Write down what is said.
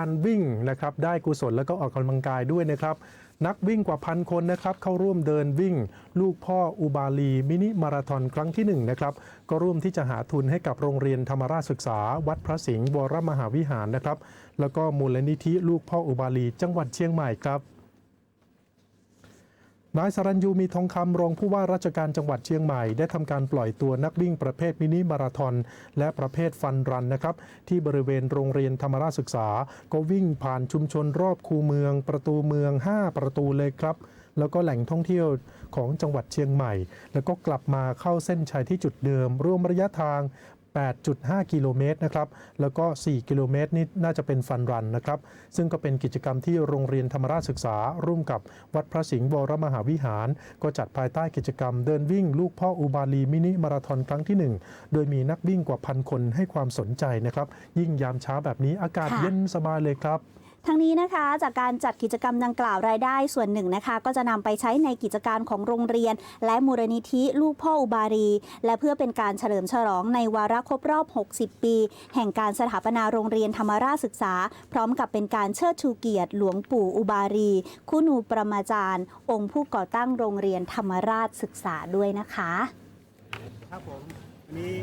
การวิ่งนะครับได้กุศลแล้วก็ออกกำลังกายด้วยนะครับ นักวิ่งกว่าพันคนนะครับเข้าร่วมเดินวิ่ง ลูกพ่ออุบาลี มินิมาราธอนครั้งที่1นะครับก็ร่วมที่จะหาทุนให้กับโรงเรียนธรรมราชศึกษา วัดพระสิงห์วรมหาวิหารนะครับ แล้วก็มูลนิธิลูกพ่ออุบาลีจังหวัดเชียงใหม่ครับ นายสรัญยูมีทองคำรองผู้ว่าราชการจังหวัดเชียงใหม่ ได้ทำการปล่อยตัวนักวิ่งประเภทมินิมาราธอนและประเภทฟันรันนะครับ ที่บริเวณโรงเรียนธรรมราชศึกษา ก็วิ่งผ่านชุมชนรอบคูเมือง ประตูเมือง 5 ประตูเลยครับ แล้วก็แหล่งท่องเที่ยวของจังหวัดเชียงใหม่ แล้วก็กลับมาเข้าเส้นชัยที่จุดเดิม รวมระยะทาง 8.5 กิโลเมตรนะครับ แล้วก็ 4 กิโลเมตรนี่น่าจะเป็นฟันรันนะครับ ซึ่งก็เป็นกิจกรรมที่โรงเรียนธรรมราชศึกษา ร่วมกับวัดพระสิงห์วรมหาวิหาร ก็จัดภายใต้กิจกรรมเดินวิ่งลูกพ่ออุบาลีมินิมาราธอนครั้งที่ 1 โดยมีนักวิ่งกว่าพันคนให้ความสนใจนะครับ ยิ่งยามเช้าแบบนี้อากาศค่ะเย็นสบายเลยครับ ทั้งนี้นะคะจากการจัดกิจกรรมดังกล่าวรายได้ส่วนหนึ่งนะคะ ก็จะนำไปใช้ในกิจการของโรงเรียน และมูลนิธิลูกพ่ออุบารี และเพื่อเป็นการเฉลิมฉลองในวาระครบรอบ 60 ปี แห่งการสถาปนาโรงเรียนธรรมราชศึกษา พร้อมกับเป็นการเชิดชูเกียรติหลวงปู่อุบารี คุณูประมาจารย์ องค์ผู้ก่อตั้งโรงเรียนธรรมราชศึกษาด้วยนะคะ ครับผมวันนี้